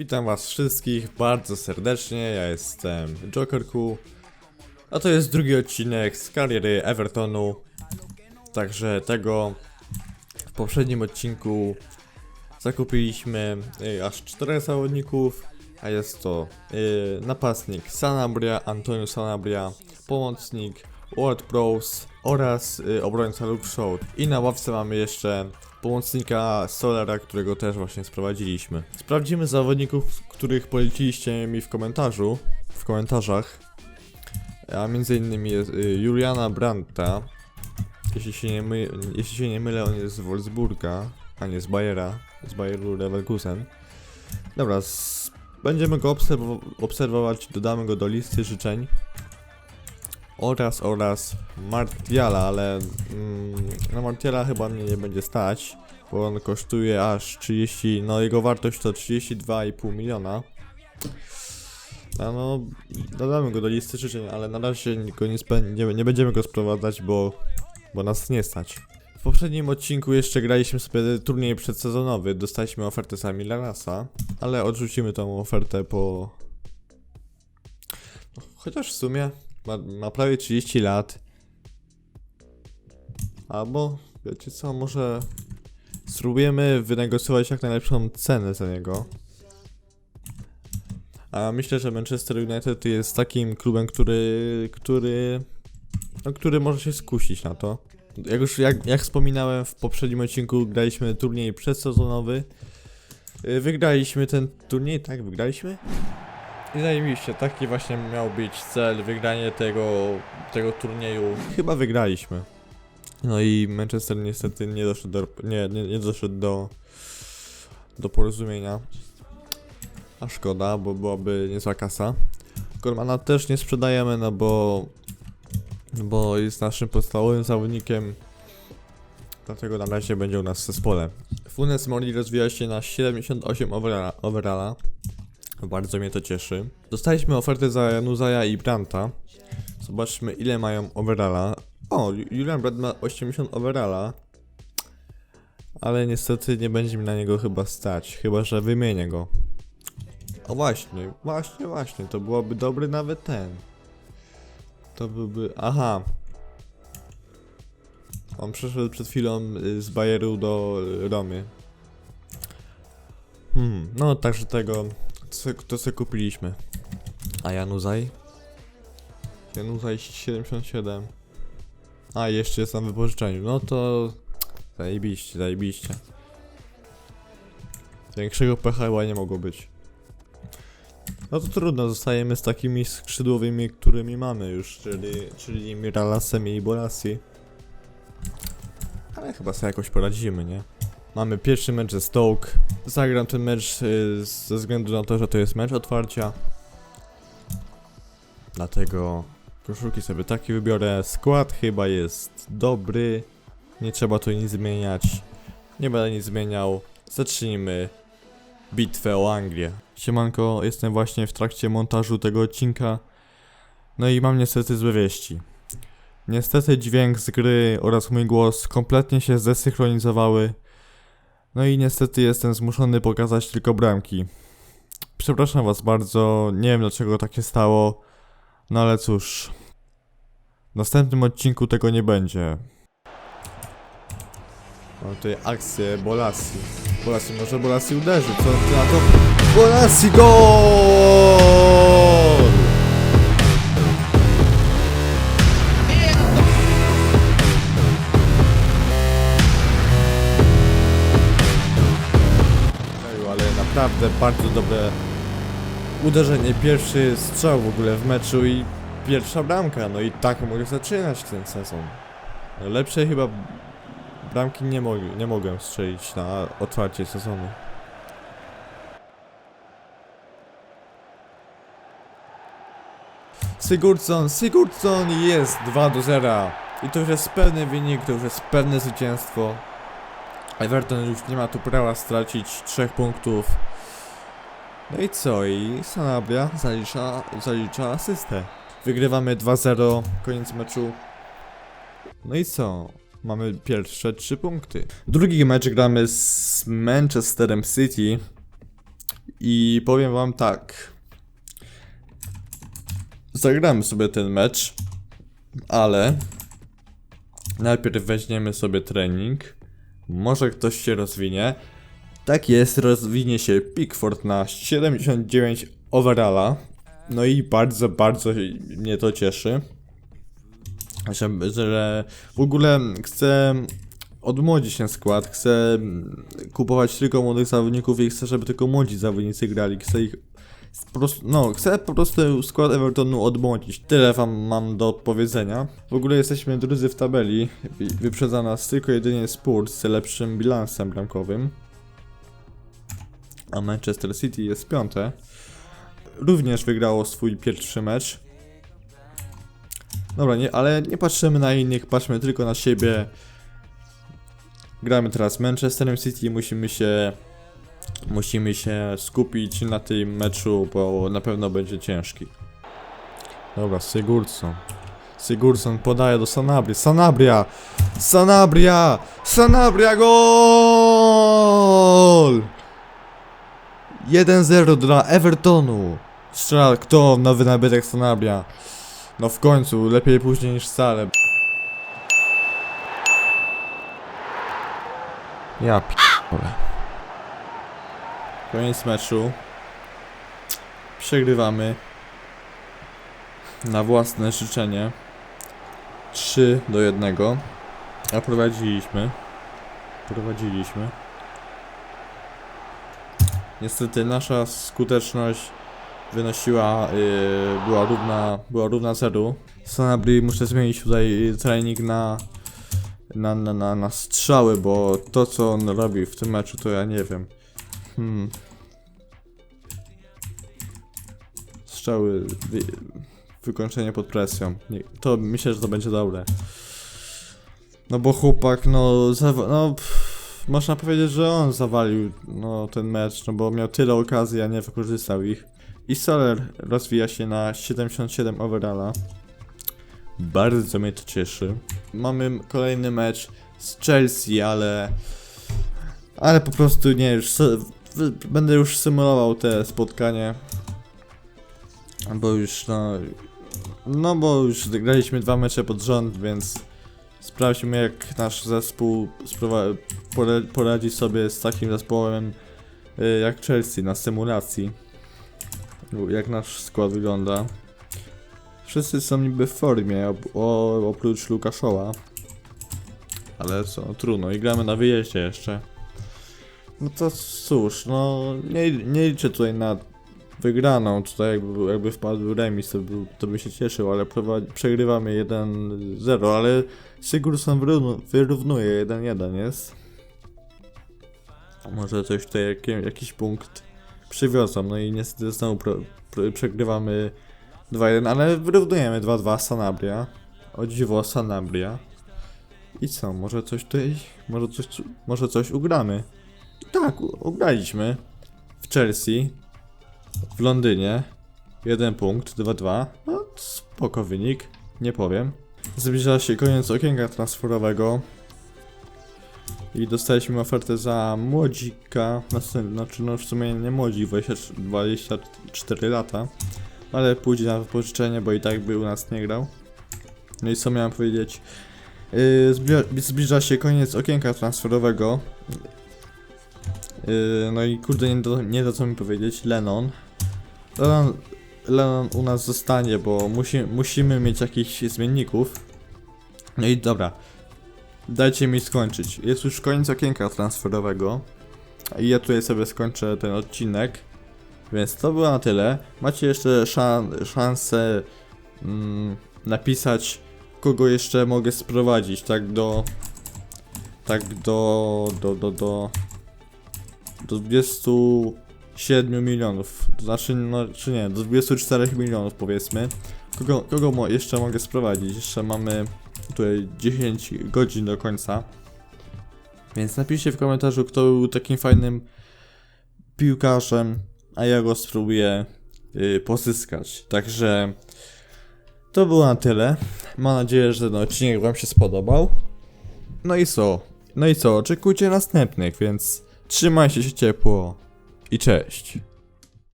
Witam was wszystkich bardzo serdecznie, ja jestem Jokerku. A to jest drugi odcinek z kariery Evertonu. Także tego w poprzednim odcinku zakupiliśmy y, aż czterech zawodników, a jest to y, napastnik Sanabria, Antonio Sanabria, pomocnik World Bros oraz y, obrońca Luke Shaw. I na ławce mamy jeszcze pomocnika Solera, którego też właśnie sprowadziliśmy. Sprawdzimy zawodników, których poleciliście mi w komentarzu, w komentarzach. A między innymi jest y, Juliana Brandta. Jeśli się, nie jeśli się nie mylę, on jest z Wolfsburga, a nie z Bayera, z Bayeru Leverkusen. Dobra, s- będziemy go obserw obserwować, dodamy go do listy życzeń. Oraz, oraz Martiala, ale mm, na Martiala chyba mnie nie będzie stać, bo on kosztuje aż 30, no jego wartość to 32,5 miliona. No, dodamy go do listy życzeń, ale na razie go nie, nie, nie będziemy go sprowadzać, bo, bo nas nie stać. W poprzednim odcinku jeszcze graliśmy sobie turniej przedsezonowy, dostaliśmy ofertę sami Larasa, ale odrzucimy tą ofertę po... No, Chociaż w sumie ma, ma prawie 30 lat. Albo, wiecie co, może spróbujemy wynegocjować jak najlepszą cenę za niego. A myślę, że Manchester United jest takim klubem, który, który, no, który może się skusić na to. Jak już, jak, jak wspominałem w poprzednim odcinku, graliśmy turniej przedsezonowy. Wygraliśmy ten turniej, tak? Wygraliśmy? I zajebiście, taki właśnie miał być cel, wygranie tego, tego turnieju. Chyba wygraliśmy. No i Manchester niestety nie doszedł do, nie, nie, nie doszedł do, do porozumienia. A szkoda, bo byłaby niezła kasa. Gormana też nie sprzedajemy, no bo, bo jest naszym podstawowym zawodnikiem. Dlatego na razie będzie u nas w zespole. Funes Mori rozwija się na 78 overalla, overalla. Bardzo mnie to cieszy. Dostaliśmy ofertę za Januzaja i Branta. Zobaczmy ile mają overalla. O, Ju- Julian Brandt ma 80 overalla. Ale niestety nie będzie mi na niego chyba stać, chyba że wymienię go. O właśnie, właśnie, właśnie, to byłoby dobry nawet ten. To byłby, aha. On przeszedł przed chwilą y, z Bayeru do y, Romy. Hmm, no także tego, se, to se kupiliśmy. A Januzaj? Januzaj 77. A, jeszcze jest na wypożyczeniu, no to... Zajebiście, zajebiście. Większego pecha chyba nie mogło być. No to trudno, zostajemy z takimi skrzydłowymi, którymi mamy już, czyli, czyli Miralasem i Bolasi. Ale chyba sobie jakoś poradzimy, nie? Mamy pierwszy mecz ze Stoke. Zagram ten mecz y, ze względu na to, że to jest mecz otwarcia. Dlatego koszulki sobie taki wybiorę. Skład chyba jest dobry. Nie trzeba tu nic zmieniać. Nie będę nic zmieniał. Zacznijmy bitwę o Anglię. Siemanko, jestem właśnie w trakcie montażu tego odcinka. No i mam niestety złe wieści. Niestety dźwięk z gry oraz mój głos kompletnie się zdesynchronizowały. No i niestety jestem zmuszony pokazać tylko bramki. Przepraszam was bardzo, nie wiem dlaczego tak się stało. No ale cóż. W następnym odcinku tego nie będzie. Mam tutaj akcję Bolasi. Bolasi, może Bolasi uderzy, co na to? Bolasi gol! Naprawdę bardzo dobre uderzenie, pierwszy strzał w ogóle w meczu i pierwsza bramka, no i tak mogę zaczynać ten sezon. Lepszej chyba bramki nie, mog nie mogłem strzelić na otwarcie sezonu. Sigurdsson, Sigurdsson jest 2 do 0. I to już jest pewny wynik, to już jest pewne zwycięstwo. Everton już nie ma tu prawa stracić 3 punktów. No i co? I Sanabria zalicza, zalicza asystę. Wygrywamy 2-0, koniec meczu. No i co? Mamy pierwsze 3 punkty. Drugi mecz gramy z Manchesterem City. I powiem wam tak. Zagramy sobie ten mecz, ale najpierw weźmiemy sobie trening. Może ktoś się rozwinie. Tak jest, rozwinie się Pickford na 79 overalla. No i bardzo, bardzo mnie to cieszy. Że, że w ogóle chcę odmłodzić ten skład, chcę kupować tylko młodych zawodników i chcę, żeby tylko młodzi zawodnicy grali. Chcę ich prostu, no, chcę po prostu skład Evertonu odmłodzić. Tyle wam mam do powiedzenia. W ogóle jesteśmy drudzy w tabeli. Wy- Wyprzedza nas tylko jedynie Spurs z lepszym bilansem bramkowym. A Manchester City jest piąte. Również wygrało swój pierwszy mecz. Dobra, nie, ale nie patrzymy na innych, patrzmy tylko na siebie. Gramy teraz Manchesterem City, musimy się musimy się skupić na tym meczu, bo na pewno będzie ciężki. Dobra, Sigurdsson. Sigurdsson podaje do Sanabria. Sanabria! Sanabria! Sanabria gol! 1-0 dla Evertonu. Strzela kto nowy nabytek Sanabria? No w końcu, lepiej później niż wcale. Ja p***ole. Koniec meczu. Przegrywamy. Na własne życzenie. 3 do 1. A prowadziliśmy. Prowadziliśmy. Niestety nasza skuteczność wynosiła, yy, była równa, była równa zeru. Sanabri muszę zmienić tutaj trening na, na, na, na, na strzały, bo to co on robi w tym meczu to ja nie wiem. Hmm. Strzały, wy, wykończenie pod presją. Nie, to myślę, że to będzie dobre. No bo chłopak, no, zawa- no pff, można powiedzieć, że on zawalił no, ten mecz, no bo miał tyle okazji, a nie wykorzystał ich. I Soler rozwija się na 77 overalla. Bardzo mnie to cieszy. Mamy kolejny mecz z Chelsea, ale... Ale po prostu nie, już będę już symulował te spotkanie. Bo już no... No bo już graliśmy dwa mecze pod rząd, więc... Sprawdźmy jak nasz zespół poradzi sobie z takim zespołem y, jak Chelsea na symulacji. Jak nasz skład wygląda. Wszyscy są niby w formie, op- oprócz Lukaszoła. Ale co, trudno i gramy na wyjeździe jeszcze. No to cóż, no nie, nie liczę tutaj na wygraną, tutaj jakby, jakby wpadł remis, to, by- to by się cieszył, ale przegrywamy 1-0, ale Sigurdsson wyrównu- wyrównuje 1-1 jest. Może coś tutaj, jakie, jakiś punkt przywiozą, no i niestety znowu pro, pro, przegrywamy 2-1, ale wyrównujemy 2-2 Sanabria. O dziwo Sanabria. I co, może coś tutaj, może coś, może coś ugramy. Tak, ugraliśmy w Chelsea, w Londynie. Jeden punkt, 2-2. No, spoko wynik, nie powiem. Zbliża się koniec okienka transferowego. I dostaliśmy ofertę za młodzika, znaczy no w sumie nie młodzik, 20, 24 lata. Ale pójdzie na wypożyczenie, bo i tak by u nas nie grał. No i co miałem powiedzieć? Yy, zbliża się koniec okienka transferowego. Yy, no i kurde, nie do, nie co mi powiedzieć. Lennon. Lennon, Lennon u nas zostanie, bo musi, musimy mieć jakichś zmienników. No i dobra. Dajcie mi skończyć. Jest już koniec okienka transferowego. I ja tutaj sobie skończę ten odcinek. Więc to było na tyle. Macie jeszcze szan szansę mm, napisać, kogo jeszcze mogę sprowadzić, tak do. Tak do. do. do. do. Do 27 milionów. To znaczy, no, czy nie, do 24 milionów powiedzmy. Kogo, kogo mo jeszcze mogę sprowadzić? Jeszcze mamy tutaj 10 godzin do końca. Więc napiszcie w komentarzu, kto był takim fajnym piłkarzem, a ja go spróbuję y, pozyskać. Także to było na tyle. Mam nadzieję, że ten odcinek Wam się spodobał. No i co? No i co? Oczekujcie następnych, więc trzymajcie się ciepło i cześć.